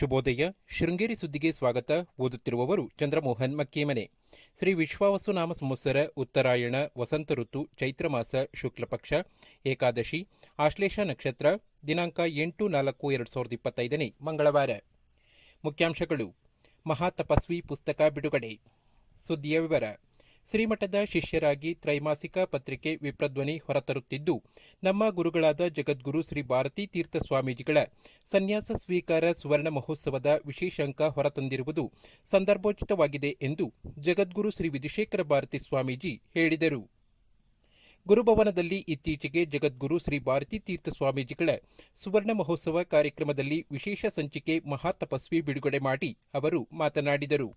ಶುಭೋದಯ. ಶೃಂಗೇರಿ ಸುದ್ದಿಗೆ ಸ್ವಾಗತ. ಓದುತ್ತಿರುವವರು ಚಂದ್ರಮೋಹನ್ ಮಕ್ಕೇಮನೆ. ಶ್ರೀ ವಿಶ್ವಾವಸುನಾಮ ಸಂವತ್ಸರ, ಉತ್ತರಾಯಣ, ವಸಂತ ಋತು, ಚೈತ್ರ ಮಾಸ ಶುಕ್ಲಪಕ್ಷ ಏಕಾದಶಿ, ಆಶ್ಲೇಷ ನಕ್ಷತ್ರ, ದಿನಾಂಕ ಎಂಟು ನಾಲ್ಕು ಎರಡು ಸಾವಿರದ ಇಪ್ಪತ್ತೈದನೇ ಮಂಗಳವಾರ. ಮುಖ್ಯಾಂಶಗಳು. ಮಹಾತಪಸ್ವಿ ಪುಸ್ತಕ ಬಿಡುಗಡೆ. ಸುದ್ದಿಯ ವಿವರ. ಶ್ರೀಮಠದ ಶಿಷ್ಯರಾಗಿ ತ್ರೈಮಾಸಿಕ ಪತ್ರಿಕೆ ವಿಪ್ರಧ್ವನಿ ಹೊರತರುತ್ತಿದ್ದು, ನಮ್ಮ ಗುರುಗಳಾದ ಜಗದ್ಗುರು ಶ್ರೀ ಭಾರತೀ ತೀರ್ಥ ಸ್ವಾಮೀಜಿಗಳ ಸನ್ಯಾಸ ಸ್ವೀಕಾರ ಸುವರ್ಣ ಮಹೋತ್ಸವದ ವಿಶೇಷಾಂಕ ಹೊರತಂದಿರುವುದು ಸಂದರ್ಭೋಚಿತವಾಗಿದೆ ಎಂದು ಜಗದ್ಗುರು ಶ್ರೀ ವಿಧುಶೇಖರ ಭಾರತಿ ಸ್ವಾಮೀಜಿ ಹೇಳಿದರು. ಗುರುಭವನದಲ್ಲಿ ಇತ್ತೀಚೆಗೆ ಜಗದ್ಗುರು ಶ್ರೀ ಭಾರತೀ ತೀರ್ಥ ಸ್ವಾಮೀಜಿಗಳ ಸುವರ್ಣ ಮಹೋತ್ಸವ ಕಾರ್ಯಕ್ರಮದಲ್ಲಿ ವಿಶೇಷ ಸಂಚಿಕೆ ಮಹಾತಪಸ್ವಿ ಬಿಡುಗಡೆ ಮಾಡಿ ಅವರು ಮಾತನಾಡಿದರು.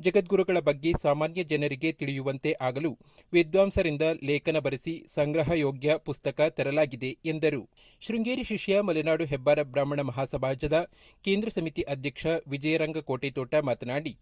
ಜಗದ್ಗುರುಗಳ ಬಗ್ಗೆ ಸಾಮಾನ್ಯ ಜನರಿಗೆ ತಿಳಿಯುವಂತೆ ಆಗಲು ವಿದ್ವಾಂಸರಿಂದ ಲೇಖನ ಬರೆಸಿ ಸಂಗ್ರಹ ಯೋಗ್ಯ ಪುಸ್ತಕ ತರಲಾಗಿದೆ ಎಂದರು. ಶೃಂಗೇರಿ ಶಿಷ್ಯ ಮಲೆನಾಡು ಹೆಬ್ಬಾರ ಬ್ರಾಹ್ಮಣ ಮಹಾಸಮಾಜದ ಕೇಂದ್ರ ಸಮಿತಿ ಅಧ್ಯಕ್ಷ ವಿಜಯರಂಗ ಕೋಟೆತೋಟ ಮಾತನಾಡಿ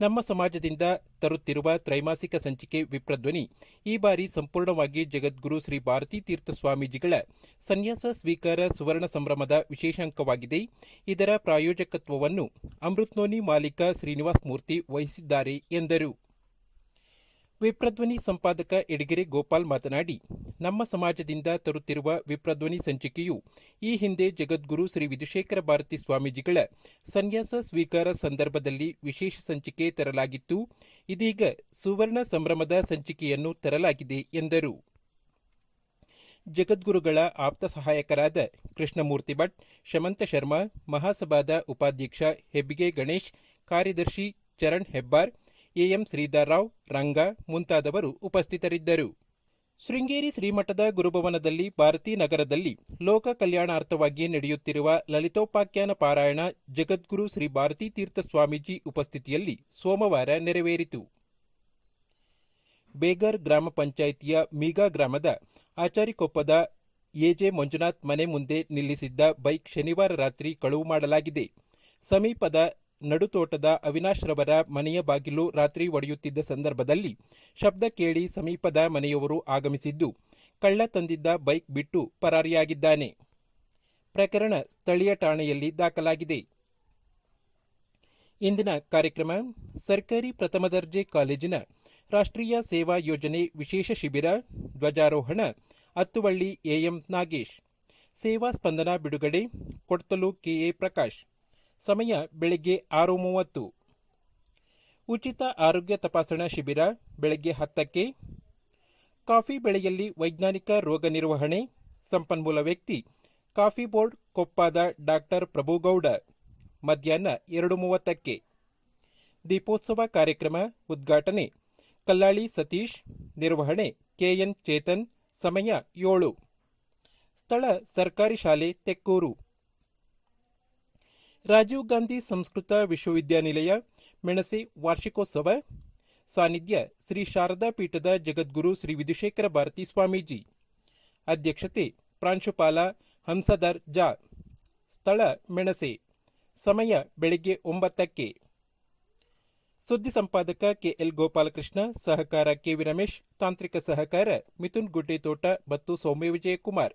ನಮ್ಮ ಸಮಾಜದಿಂದ ತರುತ್ತಿರುವ ತ್ರೈಮಾಸಿಕ ಸಂಚಿಕೆ ವಿಪ್ರಧ್ವನಿ ಈ ಬಾರಿ ಸಂಪೂರ್ಣವಾಗಿ ಜಗದ್ಗುರು ಶ್ರೀ ಭಾರತೀ ತೀರ್ಥ ಸ್ವಾಮೀಜಿಗಳ ಸನ್ಯಾಸ ಸ್ವೀಕಾರ ಸುವರ್ಣ ಸಂಭ್ರಮದ ವಿಶೇಷಾಂಕವಾಗಿದೆ. ಇದರ ಪ್ರಾಯೋಜಕತ್ವವನ್ನು ಅಮೃತ್ನೋನಿ ಮಾಲೀಕ ಶ್ರೀನಿವಾಸ್ ಮೂರ್ತಿ ವಹಿಸಿದ್ದಾರೆ ಎಂದರು. ವಿಪ್ರಧ್ವನಿ ಸಂಪಾದಕ ಎಡಗೆರೆ ಗೋಪಾಲ್ ಮಾತನಾಡಿ, ನಮ್ಮ ಸಮಾಜದಿಂದ ತರುತ್ತಿರುವ ವಿಪ್ರಧ್ವನಿ ಸಂಚಿಕೆಯು ಈ ಹಿಂದೆ ಜಗದ್ಗುರು ಶ್ರೀ ವಿಧುಶೇಖರ ಭಾರತಿ ಸ್ವಾಮೀಜಿಗಳ ಸನ್ಯಾಸ ಸ್ವೀಕಾರ ಸಂದರ್ಭದಲ್ಲಿ ವಿಶೇಷ ಸಂಚಿಕೆ ತರಲಾಗಿತ್ತು. ಇದೀಗ ಸುವರ್ಣ ಸಂಭ್ರಮದ ಸಂಚಿಕೆಯನ್ನು ತರಲಾಗಿದೆ ಎಂದರು. ಜಗದ್ಗುರುಗಳ ಆಪ್ತ ಸಹಾಯಕರಾದ ಕೃಷ್ಣಮೂರ್ತಿ ಭಟ್, ಶಮಂತ ಶರ್ಮಾ, ಮಹಾಸಭಾದ ಉಪಾಧ್ಯಕ್ಷ ಹೆಬ್ಬಿಗೆ ಗಣೇಶ್, ಕಾರ್ಯದರ್ಶಿ ಚರಣ್ ಹೆಬ್ಬಾರ್ ಎಎಂ ಶ್ರೀಧರ್ರಾವ್, ರಂಗ ಮುಂತಾದವರು ಉಪಸ್ಥಿತರಿದ್ದರು. ಶೃಂಗೇರಿ ಶ್ರೀಮಠದ ಗುರುಭವನದಲ್ಲಿ ಭಾರತೀ ನಗರದಲ್ಲಿ ಲೋಕ ಕಲ್ಯಾಣಾರ್ಥವಾಗಿ ನಡೆಯುತ್ತಿರುವ ಲಲಿತೋಪಾಖ್ಯಾನ ಪಾರಾಯಣ ಜಗದ್ಗುರು ಶ್ರೀ ಭಾರತೀ ತೀರ್ಥ ಸ್ವಾಮೀಜಿ ಉಪಸ್ಥಿತಿಯಲ್ಲಿ ಸೋಮವಾರ ನೆರವೇರಿತು. ಬೇಗರ್ ಗ್ರಾಮ ಪಂಚಾಯಿತಿಯ ಮೀಗಾ ಗ್ರಾಮದ ಆಚಾರಿಕೊಪ್ಪದ ಎಜೆ ಮಂಜುನಾಥ್ ಮನೆ ಮುಂದೆ ನಿಲ್ಲಿಸಿದ್ದ ಬೈಕ್ ಶನಿವಾರ ರಾತ್ರಿ ಕಳುವು ಮಾಡಲಾಗಿದೆ. ಸಮೀಪದ ನಡುತೋಟದ ಅವಿನಾಶ್ ರವರ ಮನೆಯ ಬಾಗಿಲು ರಾತ್ರಿ ಒಡೆಯುತ್ತಿದ್ದ ಸಂದರ್ಭದಲ್ಲಿ ಶಬ್ದ ಕೇಳಿ ಸಮೀಪದ ಮನೆಯವರು ಆಗಮಿಸಿದ್ದು, ಕಳ್ಳ ತಂದಿದ್ದ ಬೈಕ್ ಬಿಟ್ಟು ಪರಾರಿಯಾಗಿದ್ದಾನೆ. ಪ್ರಕರಣ ಸ್ಥಳೀಯ ಠಾಣೆಯಲ್ಲಿ ದಾಖಲಾಗಿದೆ. ಇಂದಿನ ಕಾರ್ಯಕ್ರಮ, ಸರ್ಕಾರಿ ಪ್ರಥಮ ದರ್ಜೆ ಕಾಲೇಜಿನ ರಾಷ್ಟ್ರೀಯ ಸೇವಾ ಯೋಜನೆ ವಿಶೇಷ ಶಿಬಿರ, ಧ್ವಜಾರೋಹಣ ಅತ್ತುವಳ್ಳಿ ಎಎಂ ನಾಗೇಶ್, ಸೇವಾ ಸ್ಪಂದನ ಬಿಡುಗಡೆ, ಕೊಡ್ತಲು ಕೆಎ ಪ್ರಕಾಶ್. ಸಮಯ ಬೆಳಗ್ಗೆ ಆರು ಮೂವತ್ತು. ಉಚಿತ ಆರೋಗ್ಯ ತಪಾಸಣಾ ಶಿಬಿರ ಬೆಳಗ್ಗೆ ಹತ್ತಕ್ಕೆ. ಕಾಫಿ ಬೆಳೆಯಲ್ಲಿ ವೈಜ್ಞಾನಿಕ ರೋಗ ನಿರ್ವಹಣೆ, ಸಂಪನ್ಮೂಲ ವ್ಯಕ್ತಿ, ಕಾಫಿ ಬೋರ್ಡ್ ಕೊಪ್ಪಾದ ಡಾಕ್ಟರ್ ಪ್ರಭುಗೌಡ, ಮಧ್ಯಾಹ್ನ ಎರಡು ಮೂವತ್ತಕ್ಕೆ. ದೀಪೋತ್ಸವ ಕಾರ್ಯಕ್ರಮ ಉದ್ಘಾಟನೆ, ಕಲ್ಲಾಳಿ ಸತೀಶ್, ನಿರ್ವಹಣೆ, ಕೆಎನ್ ಚೇತನ್, ಸಮಯ ಏಳು. ಸ್ಥಳ ಸರ್ಕಾರಿ ಶಾಲೆ ತೆಕ್ಕೂರು. ರಾಜೀವ್ ಗಾಂಧಿ ಸಂಸ್ಕೃತ ವಿಶ್ವವಿದ್ಯಾನಿಲಯ, ಮೆಣಸೆ ವಾರ್ಷಿಕೋತ್ಸವ. ಸಾನ್ನಿಧ್ಯ ಶ್ರೀ ಶಾರದಾ ಪೀಠದ ಜಗದ್ಗುರು ಶ್ರೀ ವಿಧುಶೇಖರ ಭಾರತಿ ಸ್ವಾಮೀಜಿ. ಅಧ್ಯಕ್ಷತೆ ಪ್ರಾಂಶುಪಾಲ ಹಂಸದರ್ ಜಾ. ಸ್ಥಳ ಮೆಣಸೆ. ಸಮಯ ಬೆಳಗ್ಗೆ ಒಂಬತ್ತಕ್ಕೆ. ಸುದ್ದಿ ಸಂಪಾದಕ ಕೆಎಲ್ ಗೋಪಾಲಕೃಷ್ಣ, ಸಹಕಾರ ಕೆವಿ ರಮೇಶ್, ತಾಂತ್ರಿಕ ಸಹಕಾರ ಮಿಥುನ್ ಗುಡ್ಡೆತೋಟ ಮತ್ತು ಸೌಮ್ಯ ವಿಜಯಕುಮಾರ್.